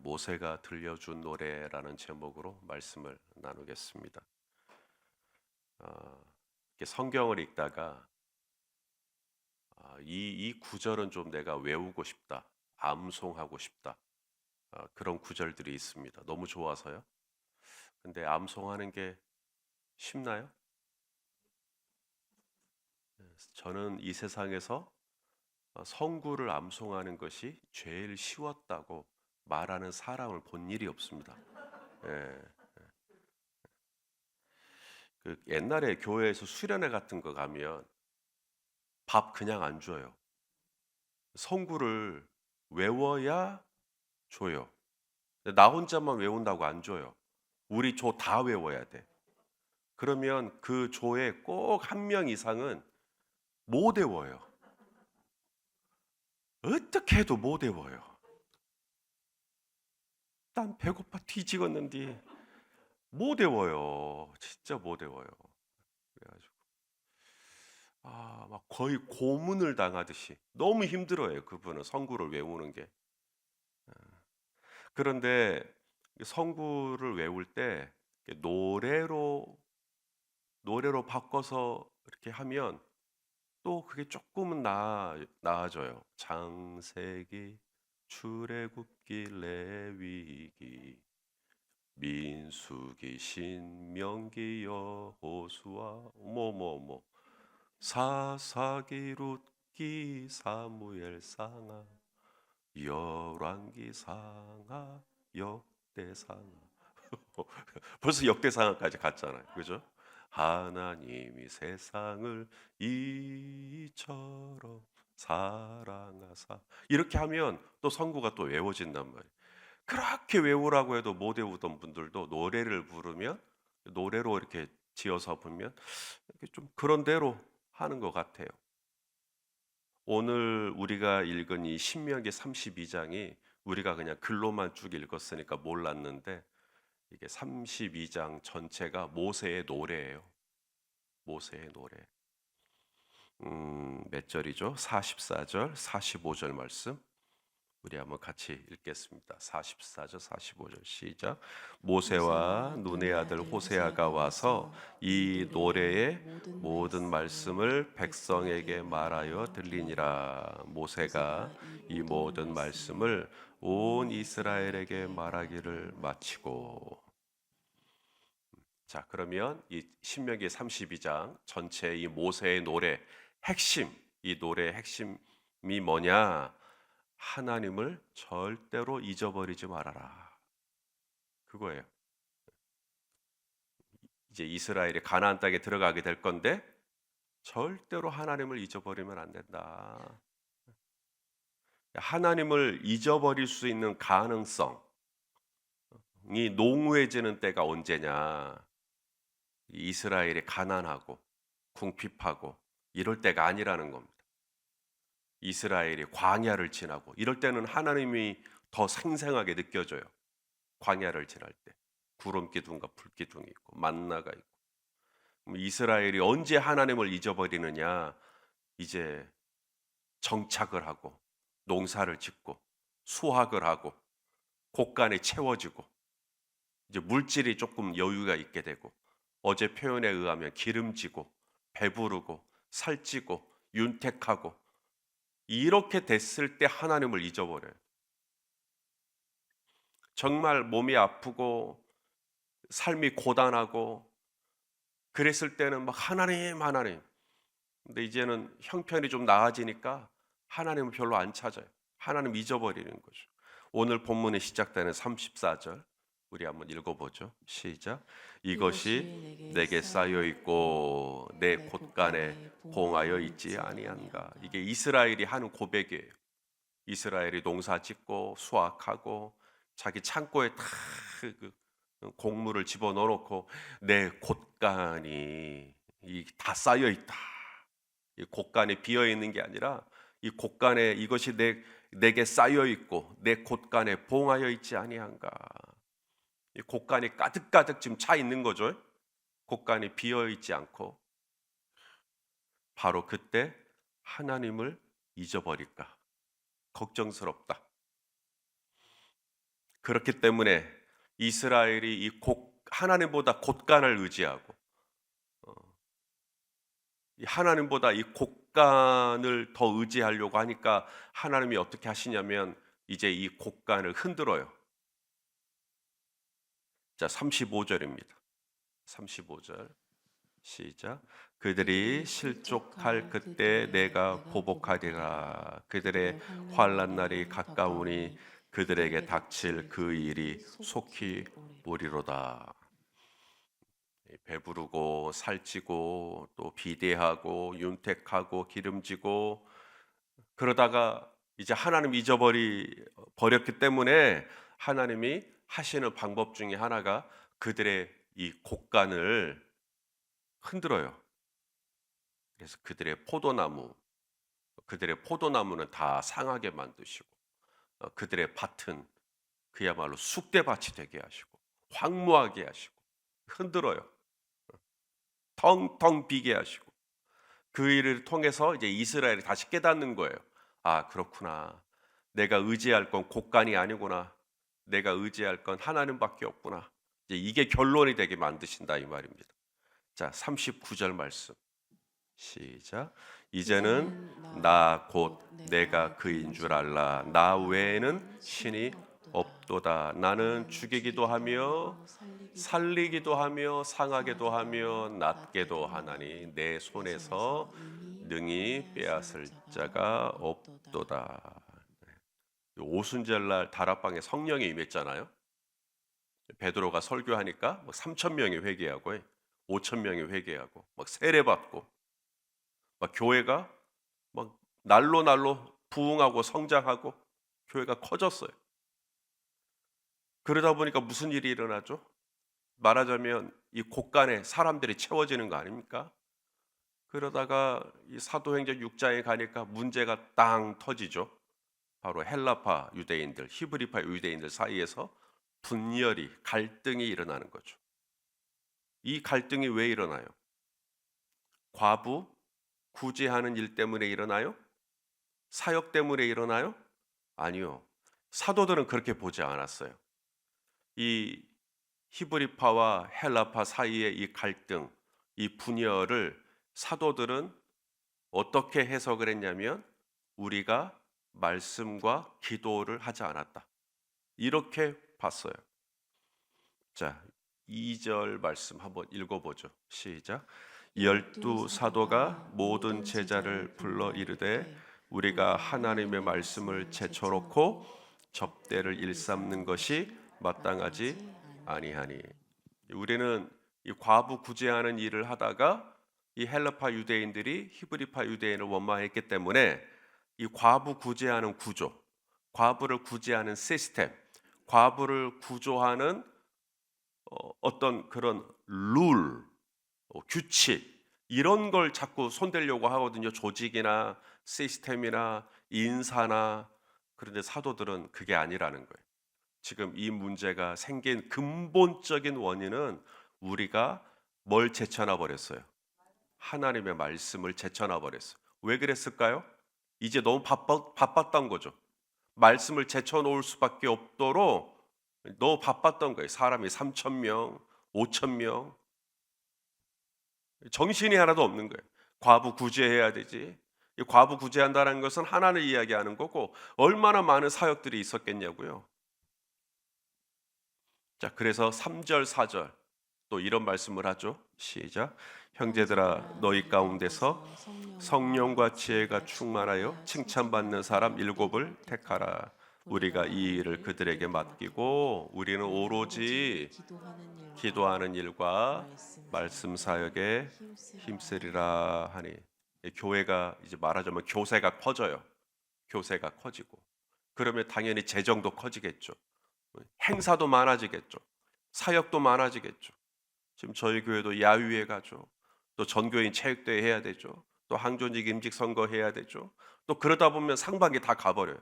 예, 모세가 들려준 노래라는 제목으로 말씀을 나누겠습니다. 아, 이렇게 성경을 읽다가 아, 이, 이 구절은 좀 내가 외우고 싶다, 암송하고 싶다 아, 그런 구절들이 있습니다. 너무 좋아서요. 근데 암송하는 게 쉽나요? 예, 저는 이 세상에서 어, 성구를 암송하는 것이 제일 쉬웠다고 말하는 사람을 본 일이 없습니다. 예. 그 옛날에 교회에서 수련회 같은 거 가면 밥 그냥 안 줘요. 성구를 외워야 줘요. 나 혼자만 외운다고 안 줘요. 우리 조 다 외워야 돼. 그러면 그 조에 꼭 한 명 이상은 못 외워요. 어떻게 해도 못 외워요. 난 배고파 뒤지겠는데 못 외워요. 진짜 못 외워요. 그래가지고 아, 막 거의 고문을 당하듯이 너무 힘들어요. 그분은 성구를 외우는 게. 아, 그런데 성구를 외울 때 노래로 노래로 바꿔서 이렇게 하면 또 그게 조금은 나 나아져요. 장세기 출애굽 기 레위기 민수기 신명기 여호수아 뭐뭐뭐 사사기 룻기 사무엘 상하 열왕기 상하 역대상하 벌써 역대상하까지 갔잖아요. 그죠? 하나님이 세상을 이처럼 사랑하사 이렇게 하면 또 성구가 또 외워진단 말이에요. 그렇게 외우라고 해도 못 외우던 분들도 노래를 부르면 노래로 이렇게 지어서 보면 좀 그런 대로 하는 것 같아요. 오늘 우리가 읽은 이 신명기 32장이 우리가 그냥 글로만 쭉 읽었으니까 몰랐는데 이게 32장 전체가 모세의 노래예요. 모세의 노래. 음, 몇 절이죠? 44절, 45절 말씀. 우리 한번 같이 읽겠습니다. 44절, 45절 시작. 모세와 눈의 아들 호세아가 와서 이 노래의 모든 말씀을 백성에게 말하여 들리니라. 모세가 이 모든 말씀을 온 이스라엘에게 말하기를 마치고 자, 그러면 이 신명기 32장 전체 이 모세의 노래 핵심, 이 노래의 핵심이 뭐냐? 하나님을 절대로 잊어버리지 말아라. 그거예요. 이제 이스라엘이 가나안 땅에 들어가게 될 건데 절대로 하나님을 잊어버리면 안 된다. 하나님을 잊어버릴 수 있는 가능성이 농후해지는 때가 언제냐? 이스라엘이 가난하고 궁핍하고 이럴 때가 아니라는 겁니다. 이스라엘이 광야를 지나고 이럴 때는 하나님이 더 생생하게 느껴져요. 광야를 지날 때 구름 기둥과 불 기둥이 있고 만나가 있고 이스라엘이 언제 하나님을 잊어버리느냐? 이제 정착을 하고 농사를 짓고 수확을 하고 곡간에 채워지고 이제 물질이 조금 여유가 있게 되고 어제 표현에 의하면 기름지고 배부르고 살찌고 윤택하고 이렇게 됐을 때 하나님을 잊어버려요. 정말 몸이 아프고 삶이 고단하고 그랬을 때는 막 하나님 하나님. 근데 이제는 형편이 좀 나아지니까 하나님을 별로 안 찾아요. 하나님 잊어버리는 거죠. 오늘 본문에 시작되는 34절 우리 한번 읽어보죠. 시작. 이것이 내게 쌓여 있고 내 곳간에 봉하여 있지 아니한가. 이게 이스라엘이 하는 고백이에요. 이스라엘이 농사 짓고 수확하고 자기 창고에 다 그 곡물을 집어 넣어 놓고 내 곳간이 다 쌓여 있다. 이 곳간이 비어 있는 게 아니라 이 곳간에 이것이 내 내게 쌓여 있고 내 곳간에 봉하여 있지 아니한가. 이 곡간이 가득가득 지금 차 있는 거죠. 곡간이 비어 있지 않고 바로 그때 하나님을 잊어버릴까 걱정스럽다. 그렇기 때문에 이스라엘이 이 곡, 하나님보다 곳간을 의지하고 어, 이 하나님보다 이 곡간을 더 의지하려고 하니까 하나님이 어떻게 하시냐면 이제 이 곡간을 흔들어요. 자, 35절입니다. 35절. 시작. 그들이 실족할 그때 내가 보복하리라. 그들의 환란 날이 가까우니 그들에게 닥칠 그 일이 속히 오리로다. 배부르고 살찌고 또 비대하고 윤택하고 기름지고 그러다가 이제 하나님 잊어버리 버렸기 때문에 하나님이 하시는 방법 중에 하나가 그들의 이 곡간을 흔들어요. 그래서 그들의 포도나무, 그들의 포도나무는 다 상하게 만드시고 어, 그들의 밭은 그야말로 쑥대밭이 되게 하시고 황무하게 하시고 흔들어요. 텅텅 비게 하시고 그 일을 통해서 이제 이스라엘이 다시 깨닫는 거예요. 아 그렇구나. 내가 의지할 건 곡간이 아니구나. 내가 의지할 건 하나님밖에 없구나. 이제 이게 결론이 되게 만드신다 이 말입니다. 자, 39절 말씀. 시작. 이제는 나 곧 내가 그인 줄 알라. 나 외에는 신이 없도다. 나는 죽이기도 하며 살리기도 하며 상하게도 하며 낫게도 하나니 내 손에서 능히 빼앗을 자가 없도다. 오순절날 다락방에 성령이 임했잖아요. 베드로가 설교하니까 뭐 3천 명이 회개하고 5천 명이 회개하고 막 세례 받고 막 교회가 막 날로 날로 부흥하고 성장하고 교회가 커졌어요. 그러다 보니까 무슨 일이 일어나죠? 말하자면 이 곳간에 사람들이 채워지는 거 아닙니까? 그러다가 이 사도행전 6장에 가니까 문제가 땅 터지죠. 바로 헬라파 유대인들, 히브리파 유대인들 사이에서 분열이 갈등이 일어나는 거죠. 이 갈등이 왜 일어나요? 과부 구제하는 일 때문에 일어나요? 사역 때문에 일어나요? 아니요. 사도들은 그렇게 보지 않았어요. 이 히브리파와 헬라파 사이의 이 갈등, 이 분열을 사도들은 어떻게 해석을 했냐면 우리가 말씀과 기도를 하지 않았다. 이렇게 봤어요. 자, 2절 말씀 한번 읽어보죠. 시작. 열두 사도가 모든 제자를 불러 이르되 우리가 하나님의 말씀을 제쳐놓고 접대를 일삼는 것이 마땅하지 아니하니. 우리는 이 과부 구제하는 일을 하다가 이 헬라파 유대인들이 히브리파 유대인을 원망했기 때문에 이 과부 구제하는 구조, 과부를 구제하는 시스템, 과부를 구조하는 어, 어떤 그런 룰, 어, 규칙 이런 걸 자꾸 손대려고 하거든요. 조직이나 시스템이나 인사나 그런데 사도들은 그게 아니라는 거예요. 지금 이 문제가 생긴 근본적인 원인은 우리가 뭘 제쳐놔 버렸어요. 하나님의 말씀을 제쳐놔 버렸어요. 왜 그랬을까요? 이제 너무 바빴, 바빴던 거죠. 말씀을 제쳐놓을 수밖에 없도록 너무 바빴던 거예요. 사람이 3천 명, 5천 명. 정신이 하나도 없는 거예요. 과부 구제해야 되지. 이 과부 구제한다는 것은 하나를 이야기하는 거고 얼마나 많은 사역들이 있었겠냐고요. 자, 그래서 3절, 4절 또 이런 말씀을 하죠. 시작. 형제들아 너희 가운데서 성령과 지혜가 충만하여 칭찬받는 사람 일곱을 택하라. 우리가 이 일을 그들에게 맡기고 우리는 오로지 기도하는 일과 말씀 사역에 힘쓰리라 하니 교회가 이제 말하자면 교세가 커져요. 교세가 커지고 그러면 당연히 재정도 커지겠죠. 행사도 많아지겠죠. 사역도 많아지겠죠. 지금 저희 교회도 야유회 가죠. 또 전교인 체육대회 해야 되죠. 또 항존직 임직 선거 해야 되죠. 또 그러다 보면 상반기 다 가버려요.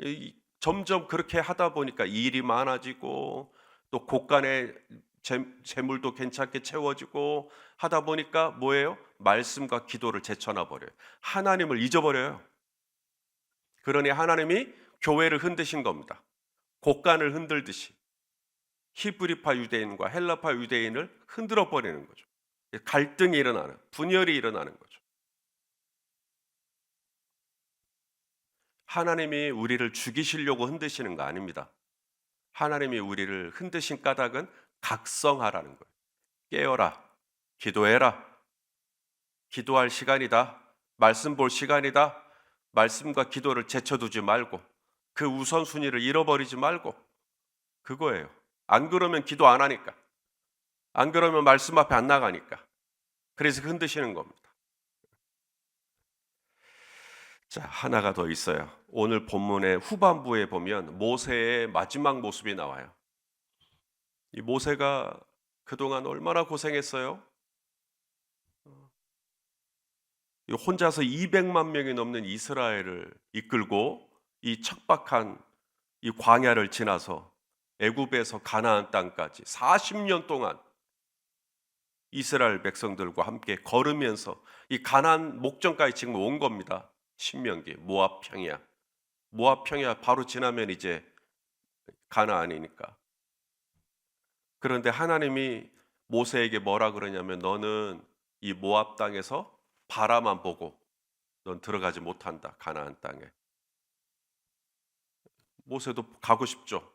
이, 점점 그렇게 하다 보니까 일이 많아지고 또 곳간에 재, 재물도 괜찮게 채워지고 하다 보니까 뭐예요? 말씀과 기도를 제쳐놔 버려요. 하나님을 잊어버려요. 그러니 하나님이 교회를 흔드신 겁니다. 곡간을 흔들듯이 히브리파 유대인과 헬라파 유대인을 흔들어 버리는 거죠. 갈등이 일어나는, 분열이 일어나는 거죠. 하나님이 우리를 죽이시려고 흔드시는 거 아닙니다. 하나님이 우리를 흔드신 까닭은 각성하라는 거예요. 깨어라. 기도해라. 기도할 시간이다. 말씀 볼 시간이다. 말씀과 기도를 제쳐두지 말고 그 우선순위를 잃어버리지 말고 그거예요. 안 그러면 기도 안 하니까. 안 그러면 말씀 앞에 안 나가니까. 그래서 흔드시는 겁니다. 자, 하나가 더 있어요. 오늘 본문의 후반부에 보면 모세의 마지막 모습이 나와요. 이 모세가 그동안 얼마나 고생했어요? 이 혼자서 200만 명이 넘는 이스라엘을 이끌고 이 척박한 이 광야를 지나서 애굽에서 가나안 땅까지 40년 동안 이스라엘 백성들과 함께 걸으면서 이 가나안 목전까지 지금 온 겁니다. 신명기 모압 평야. 모압 평야 바로 지나면 이제 가나안이니까. 그런데 하나님이 모세에게 뭐라 그러냐면 너는 이 모압 땅에서 바라만 보고 넌 들어가지 못한다. 가나안 땅에. 모세도 가고 싶죠.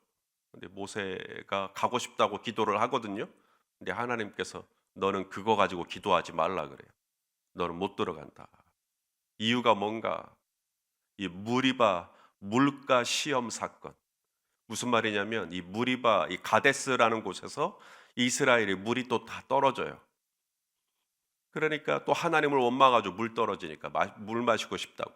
근데 모세가 가고 싶다고 기도를 하거든요. 근데 하나님께서 너는 그거 가지고 기도하지 말라 그래요. 너는 못 들어간다. 이유가 뭔가? 이 무리바 물가 시험 사건. 무슨 말이냐면 이 무리바 이 가데스라는 곳에서 이스라엘의 물이 또 다 떨어져요. 그러니까 또 하나님을 원망하죠. 물 떨어지니까 마- 물 마시고 싶다고.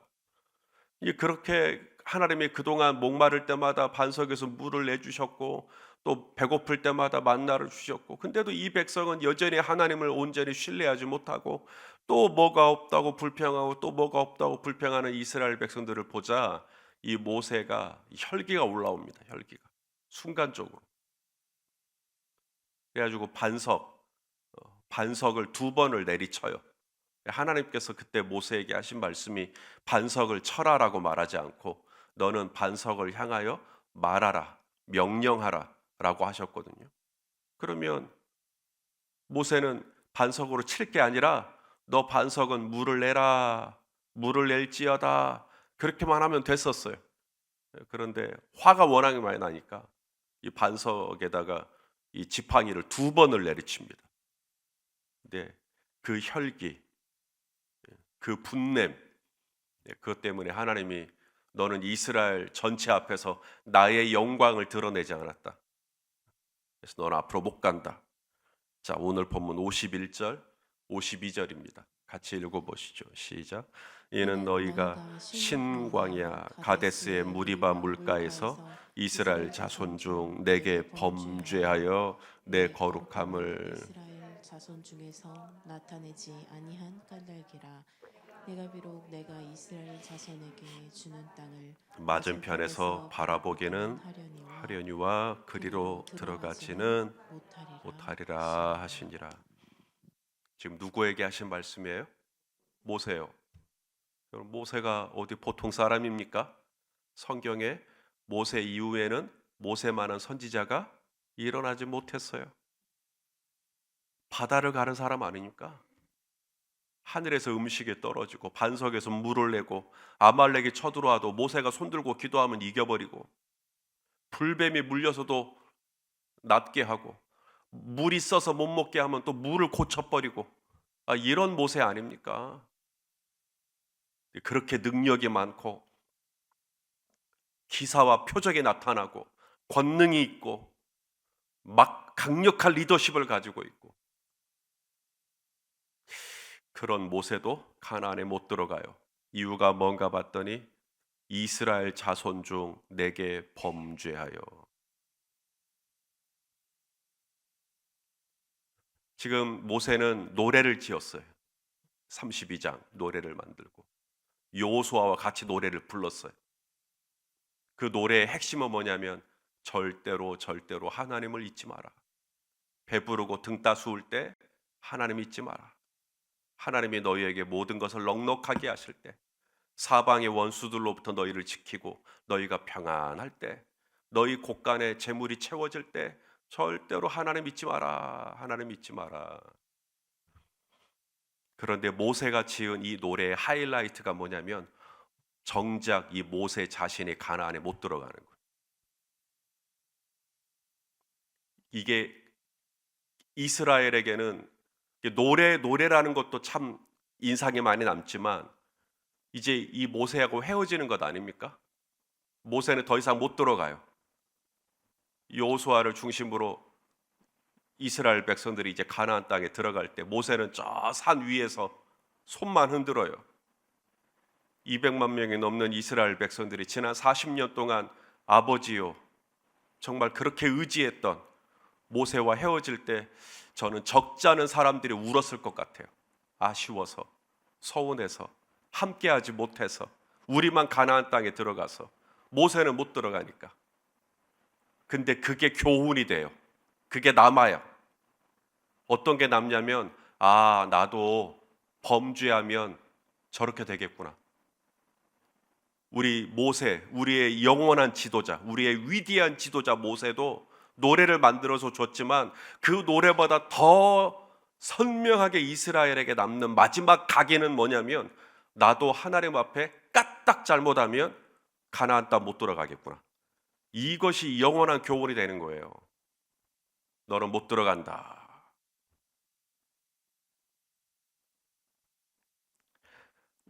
이 그렇게 하나님이 그동안 목마를 때마다 반석에서 물을 내주셨고 또 배고플 때마다 만나를 주셨고 근데도 이 백성은 여전히 하나님을 온전히 신뢰하지 못하고 또 뭐가 없다고 불평하고 또 뭐가 없다고 불평하는 이스라엘 백성들을 보자 이 모세가 혈기가 올라옵니다. 혈기가 순간적으로 그래가지고 반석 어, 반석을 두 번을 내리쳐요. 하나님께서 그때 모세에게 하신 말씀이 반석을 쳐라라고 말하지 않고 너는 반석을 향하여 말하라 명령하라라고 하셨거든요. 그러면 모세는 반석으로 칠 게 아니라 너 반석은 물을 내라 물을 낼지어다 그렇게만 하면 됐었어요. 그런데 화가 워낙에 많이 나니까 이 반석에다가 이 지팡이를 두 번을 내리칩니다. 근데 그 혈기, 그 분냄, 예, 그것 때문에 하나님이 너는 이스라엘 전체 앞에서 나의 영광을 드러내지 않았다. 그래서 너는 앞으로 못 간다. 자, 오늘 본문 51절, 52절입니다. 같이 읽어보시죠. 시작. 이는 너희가 신광야 가데스의 무리바 물가에서 이스라엘 자손 중 내게 범죄하여 내 거룩함을 이스라엘 자손 중에서 나타내지 아니한 까닭이라 내가 비록 내가 이스라엘 자손에게 주는 땅을 맞은편에서 바라보기는 하려니와 하려니와 그리로 들어가지는 못하리라. 못하리라 하시니라. 지금 누구에게 하신 말씀이에요? 모세요. 모세가 어디 보통 사람입니까? 성경에 모세 이후에는 모세만한 선지자가 일어나지 못했어요. 바다를 가는 사람 아닙니까? 하늘에서 음식이 떨어지고 반석에서 물을 내고 아말렉이 쳐들어와도 모세가 손들고 기도하면 이겨버리고 불뱀이 물려서도 낫게 하고 물 있어서 못 먹게 하면 또 물을 고쳐버리고 아, 이런 모세 아닙니까? 그렇게 능력이 많고 기사와 표적이 나타나고 권능이 있고 막 강력한 리더십을 가지고 있고 그런 모세도 가나안에 못 들어가요. 이유가 뭔가 봤더니 이스라엘 자손 중 내게 범죄하여 지금 모세는 노래를 지었어요. 32장 노래를 만들고 요호수아와 같이 노래를 불렀어요. 그 노래의 핵심은 뭐냐면 절대로 절대로 하나님을 잊지 마라. 배부르고 등 따스울 때 하나님 잊지 마라. 하나님이 너희에게 모든 것을 넉넉하게 하실 때 사방의 원수들로부터 너희를 지키고 너희가 평안할 때 너희 곳간에 재물이 채워질 때 절대로 하나님 믿지 마라. 하나님 믿지 마라. 그런데 모세가 지은 이 노래의 하이라이트가 뭐냐면 정작 이 모세 자신이 가나안에 못 들어가는 거예요. 이게 이스라엘에게는 노래 노래라는 것도 참 인상이 많이 남지만 이제 이 모세하고 헤어지는 것 아닙니까? 모세는 더 이상 못 들어가요. 요수아를 중심으로 이스라엘 백성들이 이제 가나안 땅에 들어갈 때 모세는 저 산 위에서 손만 흔들어요. 200만 명이 넘는 이스라엘 백성들이 지난 40년 동안 아버지요 정말 그렇게 의지했던 모세와 헤어질 때 저는 적지 않은 사람들이 울었을 것 같아요. 아쉬워서 서운해서 함께하지 못해서 우리만 가나안 땅에 들어가서 모세는 못 들어가니까. 근데 그게 교훈이 돼요. 그게 남아요. 어떤 게 남냐면 아 나도 범죄하면 저렇게 되겠구나. 우리 모세, 우리의 영원한 지도자, 우리의 위대한 지도자 모세도 노래를 만들어서 줬지만 그 노래보다 더 선명하게 이스라엘에게 남는 마지막 각인은 뭐냐면 나도 하나님 앞에 까딱 잘못하면 가나안 땅못 들어가겠구나. 이것이 영원한 교훈이 되는 거예요. 너는 못 들어간다.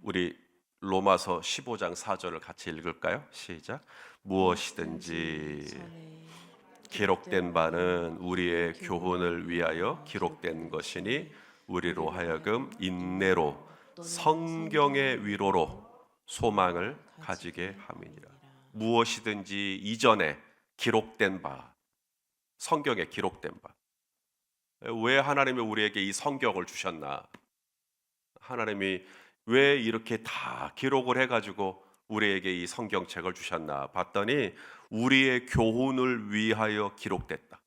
우리 로마서 15장 4절을 같이 읽을까요? 시작. 무엇이든지 기록된 바는 우리의 교훈을 위하여 기록된 것이니 우리로 하여금 인내로 성경의 위로로 소망을 가지게 함이니라. 무엇이든지 이전에 기록된 바, 성경에 기록된 바. 왜 하나님이 우리에게 이 성경을 주셨나? 하나님이 왜 이렇게 다 기록을 해가지고 우리에게 이 성경책을 주셨나 봤더니 우리의 교훈을 위하여 기록됐다.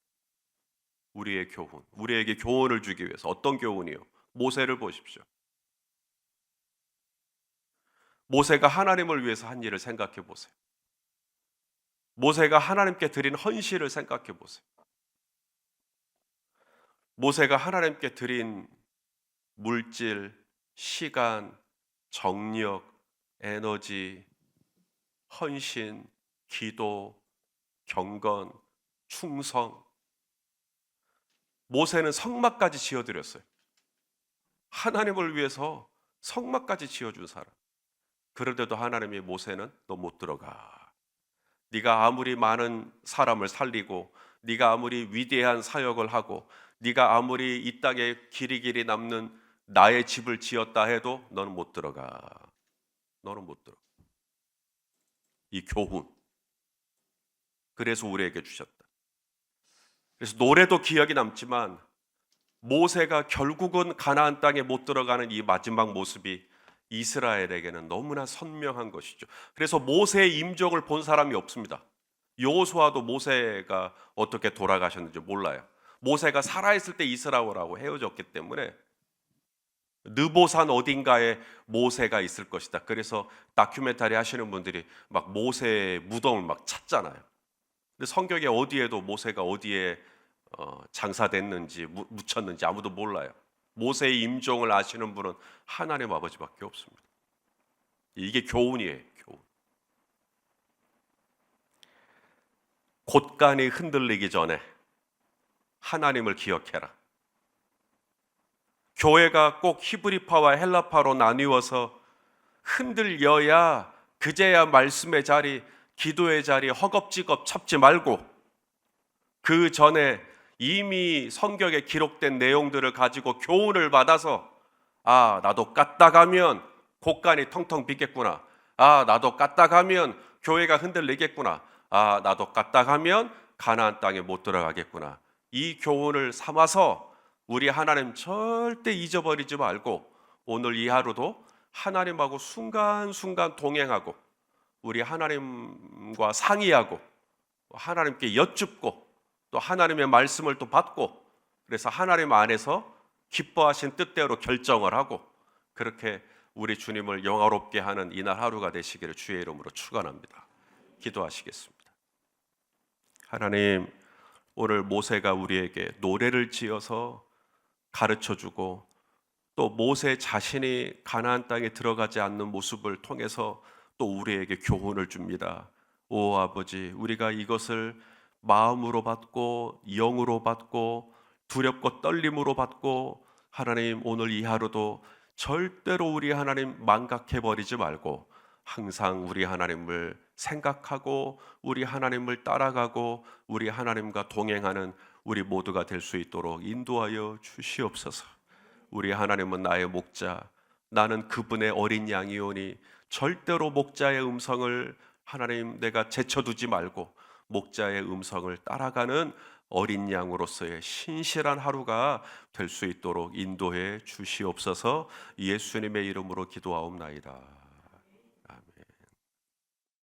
우리의 교훈, 우리에게 교훈을 주기 위해서 어떤 교훈이요? 모세를 보십시오. 모세가 하나님을 위해서 한 일을 생각해 보세요. 모세가 하나님께 드린 헌신을 생각해 보세요. 모세가 하나님께 드린 물질, 시간, 정력, 에너지, 헌신, 기도, 경건, 충성. 모세는 성막까지 지어드렸어요. 하나님을 위해서 성막까지 지어준 사람. 그런데도 하나님이 모세는 너 못 들어가. 네가 아무리 많은 사람을 살리고 네가 아무리 위대한 사역을 하고 네가 아무리 이 땅에 길이 길이 남는 나의 집을 지었다 해도 너는 못 들어가. 너는 못 들어. 이 교훈. 그래서 우리에게 주셨다. 그래서 노래도 기억이 남지만 모세가 결국은 가나안 땅에 못 들어가는 이 마지막 모습이 이스라엘에게는 너무나 선명한 것이죠. 그래서 모세의 임종을 본 사람이 없습니다. 여호수아도 모세가 어떻게 돌아가셨는지 몰라요. 모세가 살아있을 때 이스라엘하고 헤어졌기 때문에 느보산 어딘가에 모세가 있을 것이다. 그래서 다큐멘터리 하시는 분들이 막 모세의 무덤을 막 찾잖아요. 근데 성경에 어디에도 모세가 어디에 어, 장사됐는지 무, 묻혔는지 아무도 몰라요. 모세의 임종을 아시는 분은 하나님 아버지밖에 없습니다. 이게 교훈이에요, 교훈. 곳간이 흔들리기 전에 하나님을 기억해라. 교회가 꼭 히브리파와 헬라파로 나뉘어서 흔들려야 그제야 말씀의 자리, 기도의 자리 허겁지겁 잡지 말고 그 전에 이미 성경에 기록된 내용들을 가지고 교훈을 받아서 아, 나도 까딱하면 곳간이 텅텅 비겠구나. 아, 나도 까딱하면 교회가 흔들리겠구나. 아, 나도 까딱하면 가나안 땅에 못 들어가겠구나. 이 교훈을 삼아서 우리 하나님 절대 잊어버리지 말고 오늘 이 하루도 하나님하고 순간순간 동행하고 우리 하나님과 상의하고 하나님께 여쭙고 또 하나님의 말씀을 또 받고 그래서 하나님 안에서 기뻐하신 뜻대로 결정을 하고 그렇게 우리 주님을 영화롭게 하는 이날 하루가 되시기를 주의 이름으로 축원합니다. 기도하시겠습니다. 하나님 오늘 모세가 우리에게 노래를 지어서 가르쳐 주고 또 모세 자신이 가나안 땅에 들어가지 않는 모습을 통해서 또 우리에게 교훈을 줍니다. 오 아버지, 우리가 이것을 마음으로 받고 영으로 받고 두렵고 떨림으로 받고 하나님 오늘 이 하루도 절대로 우리 하나님 망각해 버리지 말고 항상 우리 하나님을 생각하고 우리 하나님을 따라가고 우리 하나님과 동행하는 우리 모두가 될 수 있도록 인도하여 주시옵소서. 우리 하나님은 나의 목자, 나는 그분의 어린 양이오니 절대로 목자의 음성을 하나님 내가 제쳐두지 말고 목자의 음성을 따라가는 어린 양으로서의 신실한 하루가 될 수 있도록 인도해 주시옵소서 예수님의 이름으로 기도하옵나이다.